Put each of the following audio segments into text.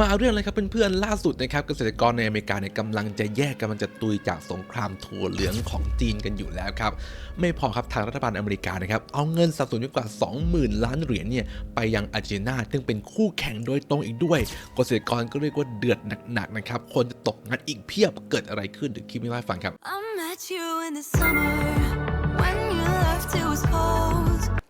มาเรื่องเลยครับเพื่อนๆล่าสุดนะครับเกษตรกรในอเมริกาเนี่ยกำลังจะแยกกำลังจะตุยจากสงครามถั่วเหลืองของจีนกันอยู่แล้วครับไม่พอครับทางรัฐบาลอเมริกานะครับเอาเงินสนับสนุนกว่า 20,000 ล้านเหรียญเนี่ยไปยังอาร์เจนตินาซึ่งเป็นคู่แข่งโดยตรงอีกด้วยเกษตรกรก็เรียกว่าเดือดหนักๆนะครับคนจะตกงานอีกเพียบเกิดอะไรขึ้นเดี๋ยวคลิปนี้เล่าให้ฟังครับ I met you in the summer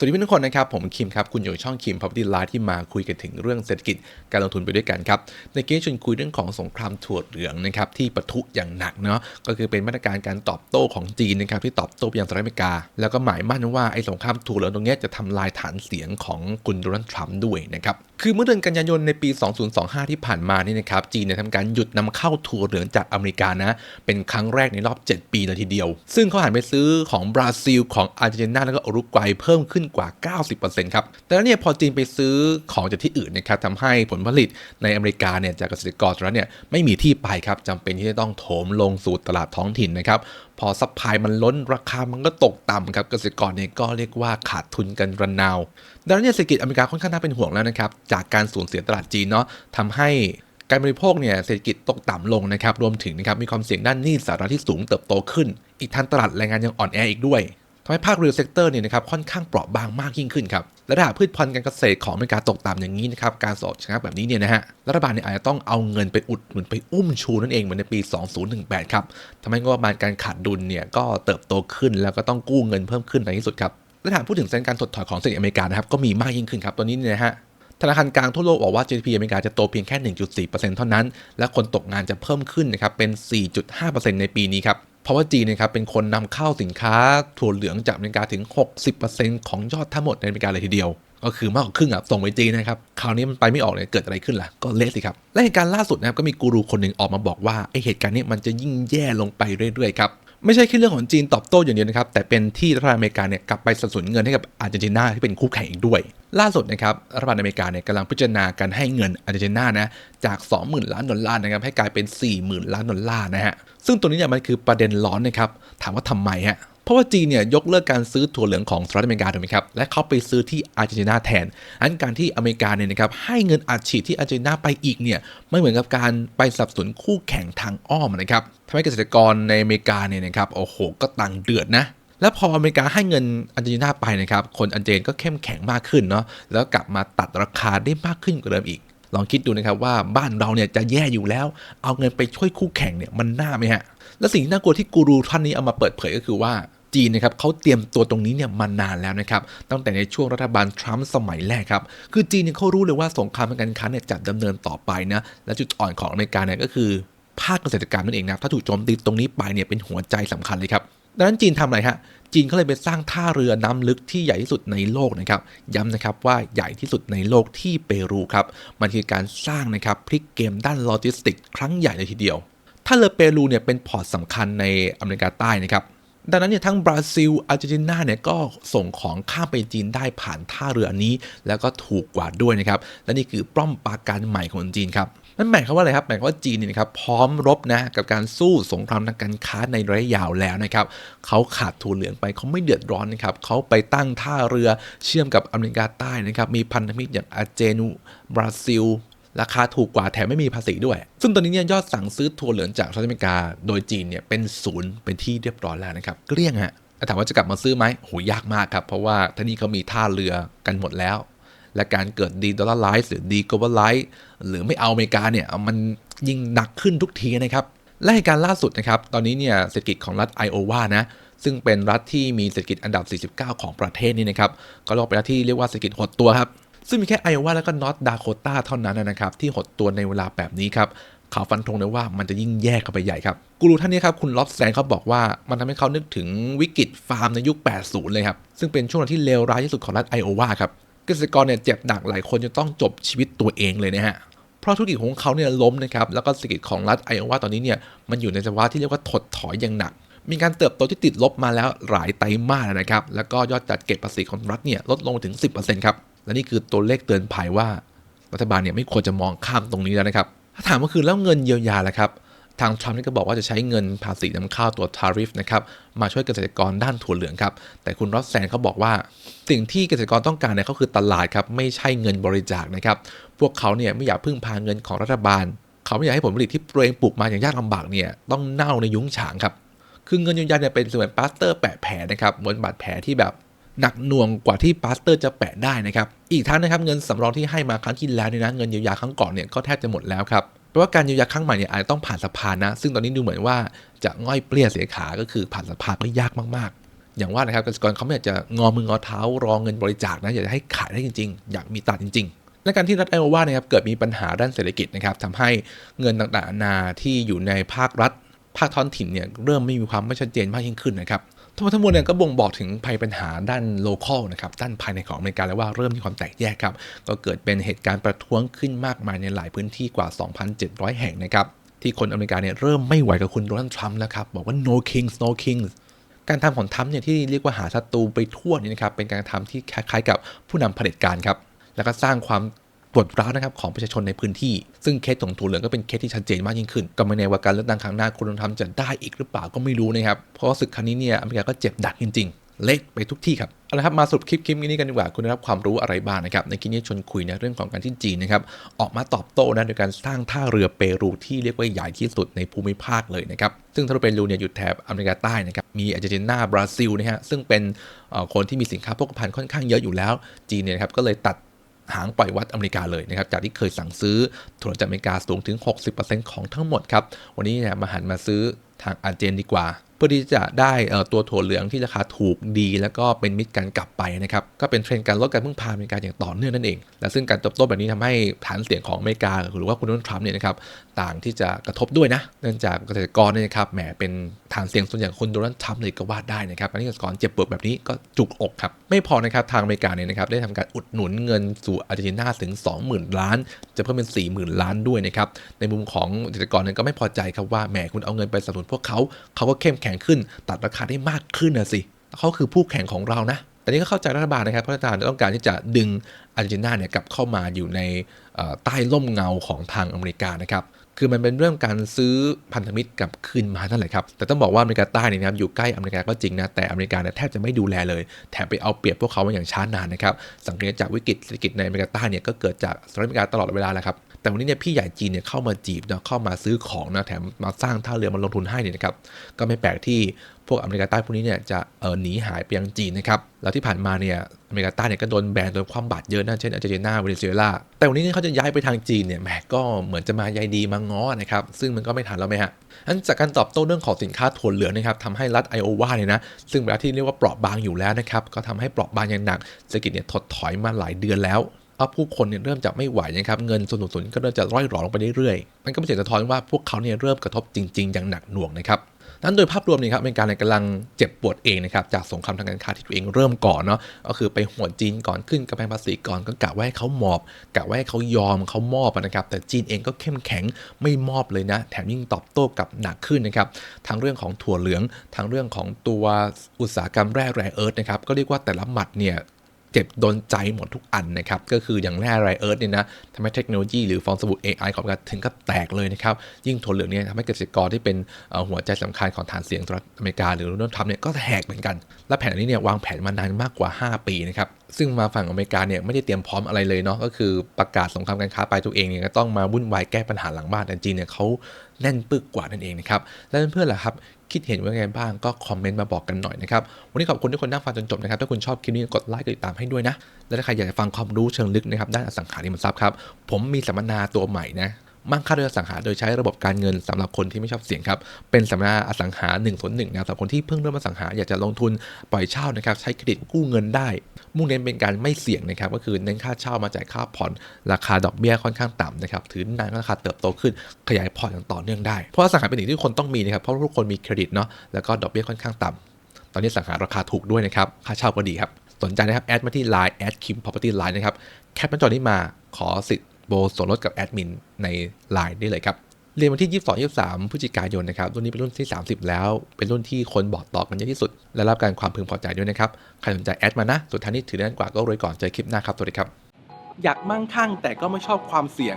สวัสดีเพื่อนทุกคนนะครับ ผมคิมครับ คุณอยู่ช่องคิม Property Live ที่มาคุยกันถึงเรื่องเศรษฐกิจการลงทุนไปด้วยกันครับ ในเกมชวนคุยเรื่องของสงครามถั่วเหลืองนะครับที่ปะทุอย่างหนักเนาะก็คือเป็นมาตรการการตอบโต้ของจีนนะครับที่ตอบโต้ไปยังสหรัฐอเมริกา แล้วก็หมายมั่นว่าไอ้สงครามถั่วเหลืองตรงนี้จะทำลายฐานเสียงของคุณโดนัลด์ทรัมป์ด้วยนะครับคือเมื่อเดือนกันยายนในปี 2025 ที่ผ่านมานี่นะครับจีนเนี่ยทำการหยุดนำเข้าถั่วเหลืองจากอเมริกานะเป็นครั้งแรกในรอบ 7 ปีเลยทีเดียว ซึ่งเขาหันไปซื้อของบราซิลของอาร์เจนตินาแล้วก็อุรุกวัยเพิ่มขึ้นกว่า 90%ครับ แต่แล้วเนี่ยพอจีนไปซื้อของจากที่อื่นนะครับทำให้ผลผลิตในอเมริกาเนี่ยจากเกษตรกรตอนนั้นเนี่ยไม่มีที่ไปครับจำเป็นที่จะต้องโถมลงสู่ตลาดท้องถิ่นนะครับพอซัพพลายมันล้นราคามันก็ตกต่ำครับเกษตรกรเนี่ยก็เรียกว่าขาดทุนกันระนาวดังนั้นเศรษฐกิจอเมริกาค่อนข้างน่าเป็นห่วงแล้วนะครับจากการสูญเสียตลาดจีนเนาะทำให้การบริโภคเนี่ยเศรษฐกิจตกต่ำลงนะครับรวมถึงนะครับมีความเสี่ยงด้านหนี้สาธารณะที่สูงเติบโตขึ้น อีกทั้งตลาดแรงงานยังอ่อนแออีกด้วย ทำให้ภาคเรียลเซกเตอร์เนี่ยนะครับค่อนข้างเปราะบางมากยิ่งขึ้นครับและถ้าหากพืชพันธุ์การเกษตรของอเมริกาตกต่ำอย่างนี้นะครับการสอดชะงักแบบนี้เนี่ยนะฮะรัฐบาลเนี่ยอาจจะต้องเอาเงินไปอุดหนุนไปอุ้มชูนั่นเองเหมือนในปี 2018 ครับทำให้งบประมาณการขาดดุลเนี่ยก็เติบโตขึ้นแล้วก็ต้องกู้เงินเพิ่มขึ้นในที่สุดครับและถ้าพูดถึงเส้นการถดถอยของเศรษฐกิจอเมริกานะครับก็มีมากยิ่งขึ้นครับตอนนี้เนี่ยนะฮะธนาคารกลางทั่วโลกบอกว่า GDP อเมริกาจะโตเพียงแค่ 1.4%เท่านั้น และคนตกงานจะเพิ่มขึ้นนะครับเป็น 4.5%ในปีนี้ครับ เพราะว่าจีนนะครับเป็นคนนำเข้าสินค้าถั่วเหลืองจากอเมริกาถึง 60%ของยอดทั้งหมดในอเมริกาเลยทีเดียวก็คือมากกว่าครึ่งอะส่งไปจีนนะครับ คราวนี้มันไปไม่ออกเลยเกิดอะไรขึ้นล่ะ ก็เละสิครับ และเหตุการณ์ล่าสุดนะครับ ก็มีกูรูคนหนึ่งออกมาบอกว่าไอเหตุการณ์นี้มันจะยิ่งแย่ลงไปเรื่อยๆครับ ไม่ใช่แค่เรื่องของจีนตอบโต้อย่างเดียวนะครับ แต่เป็นที่รัฐบาลอเมริกาเนี่ยกลับไปสนับสนุนเงินให้กับอาร์เจนตินาที่เป็นคู่แข่งอีกด้วย ล่าสุดนะครับรัฐบาลอเมริกาเนี่ยกำลังพิจารณาการให้เงินอาร์เจนตินานะจาก 20,000 ล้านดอลลาร์นะครับให้กลายเป็น 40,000 ล้านดอลลาร์นะฮะซึ่งตัวนี้เนี่ยมันคือประเด็นร้อนนะครับถามว่าทำไมฮะ เพราะว่าจีนเนี่ยยกเลิกการซื้อถั่วเหลืองของสหรัฐอเมริกาถูกไหมครับ และเขาไปซื้อที่อาร์เจนตินาแทน อันการที่อเมริกาเนี่ยนะครับให้เงินอัดฉีดที่อาร์เจนตินาไปอีกเนี่ยไม่เหมือนกับการไปสับสนคู่แข่งทางอ้อมนะครับทำให้เกษตรกรในอเมริกาเนี่ยนะครับโอ้โหก็ต่างเดือดนะแล้วพออเมริกาให้เงินอาร์เจนตินาไปนะครับ คนอาร์เจนก็เข้มแข็งมากขึ้นเนาะ แล้วกลับมาตัดราคาได้มากขึ้นกว่าเดิมอีก ลองคิดดูนะครับว่าบ้านเราเนี่ยจะแย่อยู่แล้ว เอาเงินไปช่วยคู่แข่งเนี่ยมันน่าไหมฮะ และสิ่งที่น่ากลัวที่กูรูท่านนี้เอามาเปิดเผยก็คือว่า จีนนะครับเขาเตรียมตัวตรงนี้เนี่ยมานานแล้วนะครับตั้งแต่ในช่วงรัฐบาลทรัมป์สมัยแรกครับคือจีนเนี่ยเขารู้เลยว่าสงครามทางการค้าเนี่ยจะดำเนินต่อไปนะและจุดอ่อนของอเมริกาเนี่ยก็คือภาคเกษตรกรรมนั่นเองนะถ้าถูกโจมตีตรงนี้ไปเนี่ยเป็นหัวใจสำคัญเลยครับดังนั้นจีนทำอะไรฮะ จีนเขาเลยไปสร้างท่าเรือน้ำลึกที่ใหญ่ที่สุดในโลกนะครับ ย้ำนะครับว่าใหญ่ที่สุดในโลกที่เปรูครับ มันคือการสร้างนะครับพลิกเกมด้านโลจิสติก ครั้งใหญ่เลยทีเดียว ท่าเรือเปรูเนี่ยเป็นพอร์ตสำคัญในอเมริกาใต้นะครับ ดังนั้นเนี่ยทั้งบราซิลอาร์เจนตินาเนี่ยก็ส่งของข้ามไปจีนได้ผ่านท่าเรืออันนี้ แล้วก็ถูกกว่าด้วยนะครับและนี่คือปล้อมปราการใหม่ของจีนครับนั่นหมายความว่าอะไรครับหมายความว่าจีนเนี่ยนะครับพร้อมรบนะกับการสู้สงครามทางการค้าในระยะยาวแล้วนะครับเขาขาดถั่วเหลืองไปเขาไม่เดือดร้อนนะครับเขาไปตั้งท่าเรือเชื่อมกับอเมริกาใต้นะครับมีพันธมิตรอย่างอาร์เจนูบราซิล ราคาถูกกว่าแถมไม่มีภาษีด้วย ซึ่งตอนนี้เนี่ยยอดสั่งซื้อถั่วเหลืองจากสหรัฐอเมริกาโดยจีนเนี่ยเป็นศูนย์เป็นที่เรียบร้อยแล้วนะครับเกลี้ยงฮะถามว่าจะกลับมาซื้อไหมโหยากมากครับ เพราะว่าท่านี่เขามีท่าเรือกันหมดแล้ว และการเกิดดีดอลลาร์ไลซ์หรือดีโกลบอลไลซ์หรือไม่เอาอเมริกาเนี่ยมันยิ่งหนักขึ้นทุกทีนะครับและเหตุการณ์ล่าสุดนะครับตอนนี้เนี่ยเศรษฐกิจของรัฐไอโอวานะซึ่งเป็นรัฐที่มีเศรษฐกิจอันดับ 49 ของประเทศนี่นะครับก็เรียกเป็นรัฐที่เรียกว่าเศรษฐกิจหดตัวครับ ซึ่งมีแค่ไอโอวาแล้วก็นอตดาโคตาเท่านั้นนะครับ ที่หดตัวในเวลาแบบนี้ครับเขาฟันธงเลยว่ามันจะยิ่งแย่เข้าไปใหญ่ครับ กูรูท่านนี้ครับ คุณล็อบแซนเขาบอกว่ามันทำให้เขานึกถึงวิกฤตฟาร์มในยุค 80 เลยครับ ซึ่งเป็นช่วงที่เลวร้ายที่สุดของรัฐไอโอวาครับเกษตรกรเนี่ยเจ็บหนักหลายคนจะต้องจบชีวิตตัวเองเลยนะฮะเพราะธุรกิจของเขาเนี่ยล้มนะครับแล้วก็เศรษฐกิจของรัฐไอโอวาตอนนี้เนี่ยมันอยู่ในสภาวะที่เรียกว่าถดถอยอย่างหนัก มีการเติบโตที่ติดลบมาแล้วหลายไตรมาสนะครับแล้วก็ยอดจัดเก็บภาษีของรัฐเนี่ยลดลงถึง 10%ครับ และนี่คือตัวเลขเตือนภัยว่ารัฐบาลเนี่ยไม่ควรจะมองข้ามตรงนี้แล้วนะครับ ถ้าถามว่าคือแล้วเงินเยียวยาล่ะครับทางทรัมป์นี่ก็บอกว่าจะใช้เงินภาษีนำเข้าตัวทาริฟนะครับมาช่วยเกษตรกรด้านถั่วเหลืองครับ แต่คุณรอสแซนเขาบอกว่า สิ่งที่เกษตรกรต้องการเนี่ยก็คือตลาดครับ ไม่ใช่เงินบริจาคนะครับ พวกเขาเนี่ยไม่อยากพึ่งพาเงินของรัฐบาล เขาไม่อยากให้ผลผลิตที่ตัวเองปลูกมาอย่างยากลำบากเนี่ยต้องเน่าในยุ้งฉางครับคือเงินเยียวยาเนี่ยเป็นเสมือนปลาสเตอร์แปะแผลนะครับบนบาดแผลที่แบบ หนักหน่วงกว่าที่ปาสเตอร์จะแปะได้นะครับ อีกทั้งนะครับเงินสำรองที่ให้มาครั้งที่แล้วเนี่ยนะเงินเยียวยาครั้งก่อนเนี่ยก็แทบจะหมดแล้วครับเพราะว่าการเยียวยาครั้งใหม่เนี่ยอาจจะต้องผ่านสภานะ ซึ่งตอนนี้ดูเหมือนว่าจะง่อยเปรี้ยเสียขาก็คือผ่านสภาก็ยากมากๆ อย่างว่านะครับเกษตรกรเขาไม่อยากจะงอมืองอเท้ารอเงินบริจาคนะอยากจะให้ขายได้จริง ๆ อยากมีตลาดจริง ๆและการที่รัฐไอโอวานะครับเกิดมีปัญหาด้านเศรษฐกิจนะครับทำให้เงินต่างๆนานาที่อยู่ในภาครัฐ ภาคท้องถิ่นเนี่ยเริ่มไม่มีความไม่ชัดเจนมากยิ่งขึ้นนะครับ ทั้งหมดทั้งมวลเนี่ยก็บ่งบอกถึงภัยปัญหาด้านโลคอลนะครับด้านภายในของอเมริกาแล้วว่าเริ่มมีความแตกแยกครับ ก็เกิดเป็นเหตุการณ์ประท้วงขึ้นมากมายในหลายพื้นที่กว่า 2,700 แห่งนะครับที่คนอเมริกาเนี่ยเริ่มไม่ไหวกับคุณโดนัลด์ทรัมป์แล้วครับบอกว่า no kings no kings การทำของทรัมป์เนี่ยที่เรียกว่าหาศัตรูไปทั่วนี่นะครับเป็นการทำที่คล้ายๆกับผู้นำเผด็จการครับแล้วก็สร้างความ ดร้าวนะครับของประชาชนในพื้นที่ ซึ่งเคสของถั่วเหลืองก็เป็นเคสที่ชัดเจนมากยิ่งขึ้นก็ไม่แน่ว่าการเลือกตั้งครั้งหน้าคุณโดนัลด์ทรัมจะได้อีกหรือเปล่าก็ไม่รู้นะครับเพราะศึกครั้งนี้เนี่ยอเมริกาก็เจ็บดักจริงๆเละไปทุกที่ครับเอาละครับ มาสรุปคลิปคลิปนี้กันดีกว่า คุณได้รับความรู้อะไรบ้างนะครับ ในคลิปนี้ชวนคุยในเรื่องของการที่จีนนะครับ ออกมาตอบโต้นะโดยการสร้างท่าเรือเปรูที่เรียกว่าใหญ่ที่สุดในภูมิภาคเลยนะครับ ซึ่งท่าเรือเปรูเนี่ยอยู่แถบอเมริกาใต้นะครับ มีอาร์เจนตินา บราซิลนะฮะ ซึ่งเป็นคนที่มีสินค้าโภคภัณฑ์ค่อนข้างเยอะอยู่แล้ว จีนเนี่ยครับก็เลยตัด หางปล่อยวัดอเมริกาเลยนะครับจากที่เคยสั่งซื้อถั่วจากอเมริกาสูงถึง 60%ของทั้งหมดครับวันนี้เนี่ยมาหันมาซื้อทางอาร์เจนดีกว่า เพื่อที่จะได้ตัวถั่วเหลืองที่ราคาถูกดีแล้วก็เป็นมิตรกันกลับไปนะครับก็เป็นเทรนด์การลดการพึ่งพาอเมริกาอย่างต่อเนื่องนั่นเอง และซึ่งการเติบโตแบบนี้ทำให้ฐานเสียงของอเมริกาหรือว่าคุณโดนัลด์ทรัมป์เนี่ยนะครับต่างที่จะกระทบด้วยนะเนื่องจากเกษตรกรเนี่ยนะครับแหมเป็นฐานเสียงส่วนใหญ่ของคุณโดนัลด์ทรัมป์เลยก็ว่าได้นะครับการที่เกษตรกรเจ็บปวดแบบนี้ก็จุกอกครับไม่พอนะครับทางอเมริกาเนี่ยนะครับได้ทำการอุดหนุนเงินสู่อาร์เจนตินาถึง 20,000 ล้าน จะเพิ่มเป็น 40,000 ล้านด้วยนะครับในมุมของเกษตรกรเนี่ยก็ไม่พอใจครับว่าแหมคุณเอาเงินไปสนับสนุนพวกเขาเขาก็เข้มแขงขึ้น ตัดราคาได้มากขึ้นนะสิเขาคือผู้แข่งของเรานะ แต่นี่ก็เข้าใจรัฐบาลนะครับเพราะรัฐบาลต้องการที่จะดึงอาร์เจนตินาเนี่ยกลับเข้ามาอยู่ในใต้ร่มเงาของทางอเมริกานะครับคือมันเป็นเรื่องการซื้อพันธมิตรกลับคืนมานั่นแหละครับ แต่ต้องบอกว่าอเมริกาใต้เนี่ยนะครับอยู่ใกล้อเมริกาก็จริงนะ แต่อเมริกาเนี่ยแทบจะไม่ดูแลเลย แถมไปเอาเปรียบพวกเขามาอย่างช้านานนะครับ สังเกตจากวิกฤตเศรษฐกิจในอเมริกาใต้เนี่ยก็เกิดจากสหรัฐอเมริกาตลอดเวลาแหละครับ แต่วันนี้เนี่ยพี่ใหญ่จีนเนี่ยเข้ามาจีบนะเข้ามาซื้อของนะแถมมาสร้างท่าเรือมาลงทุนให้เนี่ยนะครับ ก็ไม่แปลกที่ พวกอเมริกาใต้พวกนี้เนี่ยจะเออหนีหายไปยังจีนนะครับแล้วที่ผ่านมาเนี่ยอเมริกาใต้เนี่ยก็โดนแบนโดนความบาดเยอะนะเช่นอาร์เจนตินาเวเนซุเอลาแต่วันนี้เนี่ยเขาจะย้ายไปทางจีนเนี่ยแหมก็เหมือนจะมาใยดีมาง้อนะครับซึ่งมันก็ไม่ทันแล้วไหมฮะอันจากการตอบโต้เรื่องของสินค้าถั่วเหลืองนะครับทำให้รัฐไอโอวาเนี่ยนะซึ่งเป็นรัฐที่เรียกว่าเปราะบางอยู่แล้วนะครับก็ทำให้เปราะบางอย่างหนักเศรษฐกิจเนี่ยถดถอยมาหลายเดือนแล้วเพราะผู้คนเนี่ยเริ่มจะไม่ไหวนะครับเงินสนับสนุนก็เริ่มจะร่อยหรอลงไปเรื่อยๆมันก็เป็นเสียงสะท้อนว่าพวกเขาเนี่ยเริ่มกระทบจริง ๆ อย่างหนักหน่วงนะครับ นั้นโดยภาพรวมนี่ครับอเมริกาเนี่ยกำลังเจ็บปวดเองนะครับจากสงครามทางการค้าที่ตัวเองเริ่มก่อนเนาะก็คือไปหัวจีนก่อนขึ้นกำแพงภาษีก่อนก็กะว่าให้เขาหมอบกะว่าให้เขายอมเขามอบนะครับแต่จีนเองก็เข้มแข็งไม่มอบเลยนะ แถมยิ่งตอบโต้กับหนักขึ้นนะครับทั้งเรื่องของถั่วเหลืองทั้งเรื่องของตัวอุตสาหกรรมแร่แร่เอิร์ธนะครับก็เรียกว่าแต่ละหมัดเนี่ย เจ็บโดนใจหมดทุกอันนะครับ ก็คืออย่างแร่ไรเอิร์ธเนี่ยนะทำให้เทคโนโลยีหรือฟองสบู่ AI ของการถึงกับแตกเลยนะครับ ยิ่งถั่วเหลืองเนี่ยทำให้เกษตรกรที่เป็นหัวใจสำคัญของฐานเสียงสหรัฐอเมริกาหรือโดนัลด์ทรัมป์เนี่ยก็แหกเหมือนกัน และแผนนี้เนี่ยวางแผนมานานมากกว่า 5 ปีนะครับซึ่งมาฝั่งอเมริกาเนี่ยไม่ได้เตรียมพร้อมอะไรเลยเนาะก็คือประกาศสงครามการค้าไปตัวเองเนี่ยก็ต้องมาวุ่นวายแก้ปัญหาหลังบ้านแต่จีนเนี่ยเขาแน่นปึกกว่านั่นเองนะครับแล้วเพื่อนๆล่ะครับ คิดเห็นว่าไงบ้างก็คอมเมนต์มาบอกกันหน่อยนะครับ วันนี้ขอบคุณทุกคนนั่งฟังจนจบนะครับ ถ้าคุณชอบคลิปนี้กดไลค์กดติดตามให้ด้วยนะ และถ้าใครอยากจะฟังความรู้เชิงลึกนะครับด้านอสังหาริมทรัพย์ครับ ผมมีสัมมนาตัวใหม่นะ มั่งค่าโดยอสังหา โดยใช้ระบบการเงินสำหรับคนที่ไม่ชอบเสี่ยงครับ เป็นสัมมนาอสังหา1นส่วนหนึ่งนะสำหรับคนที่เพิ่งเริ่มอสังหาอยากจะลงทุนปล่อยเช่านะครับใช้เครดิตกู้เงินได้ มุ่งเน้นเป็นการไม่เสี่ยงนะครับก็คือเน้นค่าเช่ามาจ่ายค่าผ่อน ราคาดอกเบี้ยค่อนข้างต่ำนะครับถือนานราคาเติบโตขึ้นขยายพอร์ตอย่างต่อเนื่องได้เพราะอสังหาเป็นสิ่งที่คนต้องมีนะครับเพราะทุกคนมีเครดิตเนาะแล้วก็ดอกเบี้ยค่อนข้างต่ำตอนนี้สังหาราคาถูกด้วยนะครับค่าเช่าก็ดีครับสนใจนะครับแอดมาที่ Line แอดคิม property line นะครับแคปหน้าจอนี้มาขอสิทธิ์ โบส่วนลดกับแอดมินใน Line ได้เลยครับ เรียนวันที่ 22 23พฤศจิกายนนะครับ รุ่นนี้เป็นรุ่นที่ 30 แล้ว เป็นรุ่นที่คนบอกต่อกันเยอะที่สุด และรับการความพึงพอใจด้วยนะครับ ใครสนใจแอดมานะ สุดท้ายนี้ถือได้กว่าก็รวยก่อน เจอคลิปหน้าครับ สวัสดีครับ อยากมั่งคั่งแต่ก็ไม่ชอบความเสี่ยง